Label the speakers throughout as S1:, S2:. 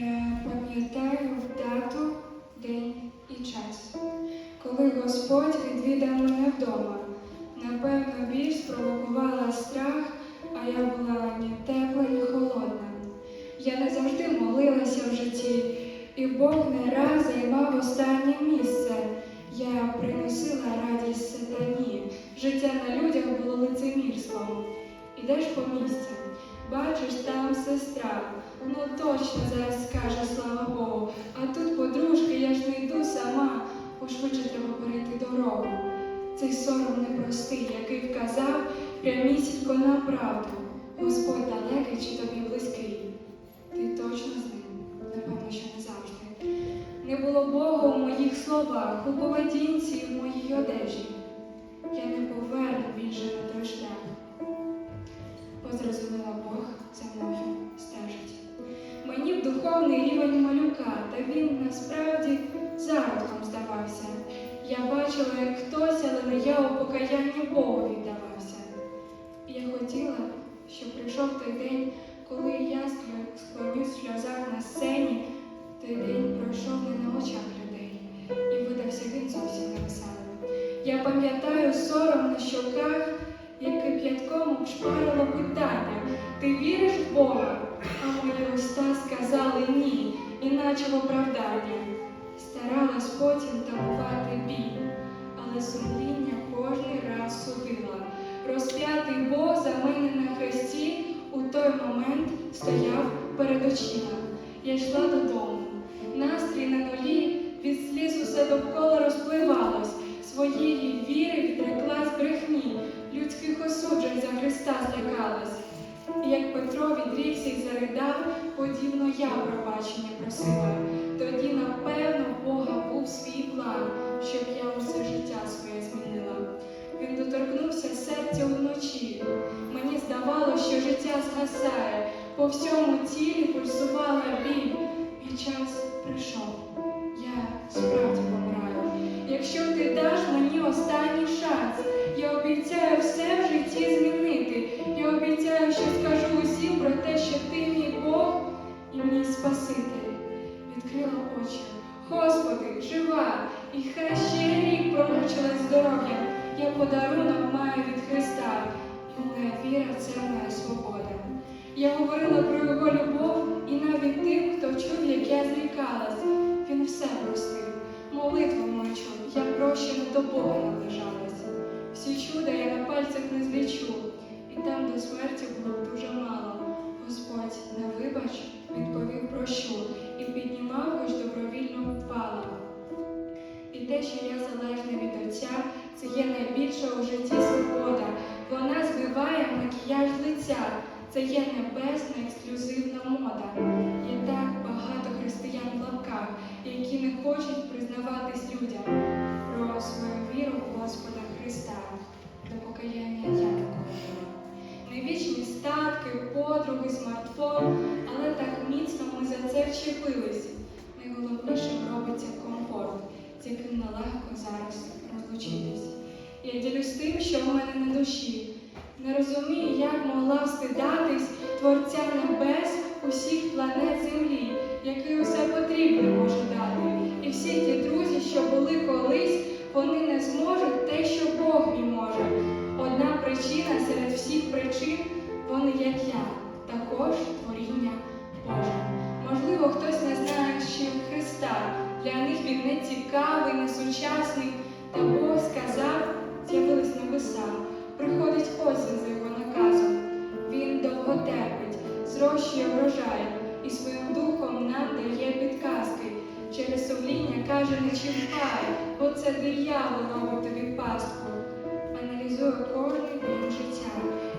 S1: Я пам'ятаю дату, день і час, коли Господь відвідав мене вдома. Напевно, біль спровокувала страх, а я була ні тепла, ні холодна. Я не завжди молилася в житті, і Бог не раз займав останнє місце. Я приносила радість сатані. Життя на людях було лицемірством. Ідеш по місці, бачиш там сестра. Точно зараз скаже слава Богу. А тут подружки, я ж не йду сама, пошвидше треба перейти дорогу. Цей сором непростий, який вказав прямісінько на правду. Господь далекий чи тобі близький. Ти точно з ним, напевно, що не завжди. Не було Бога у моїх словах, у поведінці, в моїй одежі. Я не поверну більше на той шлях. Позрозуміла Бог за мною стежить. Мені б духовний рівень малюка, та він насправді зародком здавався. Я бачила, як хтось, але не я у покаянні Богу віддавався. І я хотіла, щоб прийшов той день, коли я склонюсь в сльозах на сцені, той день пройшов не на очах людей, і видався він зовсім невеселим. Я пам'ятаю сором на щоках, яке п'ятком обшпарило питання. Ти віриш в Бога? А мої уста сказали ні, іначе в оправдання. Старалась потім тамувати біль, але сумління кожний раз судила. Розп'ятий Бог за мене на хресті у той момент стояв перед очима. Я йшла додому. Настрій на нулі, від сліз усе довкола розпливалось. Петро відрікся й заридав, подібно я пробачення просила. Тоді, напевно, Бога був свій план, щоб я усе життя своє змінила. Він доторкнувся серця вночі. Мені здавалося, що життя згасає, по всьому тілі пульсувала біль. Мій час прийшов. Я справді помираю. Якщо ти даш мені останній шанс, я обіцяю все в житті змінити. Я обіцяю, що скажу усім про те, що ти мій Бог і мій Спаситель. Відкрила очі. Господи, жива, і хай ще рік промучилась здоров'я. Я подарунок маю від Христа, і моя віра це моя свобода. Я говорила про його любов і навіть тим, хто чув, як я зрікалась. Він все простив. Молитву мою чув, я прощена до Бога наближалась. Всі чуда я на пальцях не злічу, і там до смерті було дуже мало. Господь на вибач відповів прощу і піднімав, хоч добровільно впала. І те, що я залежна від Отця, це є найбільша у житті свобода. Вона збиває макіяж лиця. Це є небесна ексклюзивна мода. Є так багато християн в лапках, які не хочуть признаватись людям про свою віру ми найголовніше. Робиться комфорт, з яким нелегко зараз розлучитись. Я ділюсь тим, що в мене на душі. Них він не цікавий, не. Та Бог сказав, з'явились небеса. Приходить осінь за його наказом. Він довго терпить, зрощує врожай і своїм духом нам дає підказки. Через сумління каже, не чіпай, бо це диявол робить тобі пастку. Аналізую кожний день життя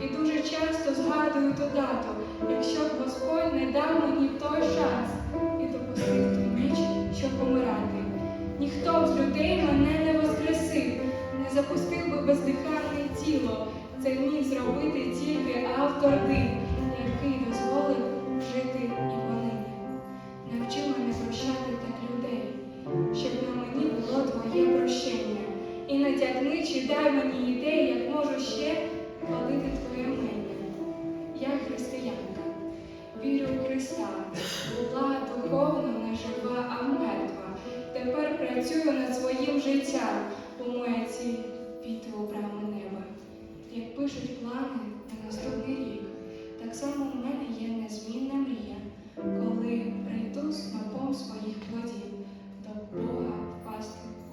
S1: і дуже часто згадую ту дату, якщо б Господь не дав мені той шанс і допустив ту ніч, людей мене не воскресив, не запустив би бездиханне тіло. Це міг зробити тільки автор див, який дозволив жити і понині. Навчи мене прощати так людей, щоб на мені було твоє прощення. І натякни, чи дай мені ідеї, як можу ще хвалити твоє ім'я. Я християнка, вірю у Христа. Була духовно не жива, а мертва працюю над своїм життям, думає ці вітри обрами неба. Як пишуть плани на наступний рік, так само в мене є незмінна мрія, коли прийду з мапом своїх плодів до Бога впасти.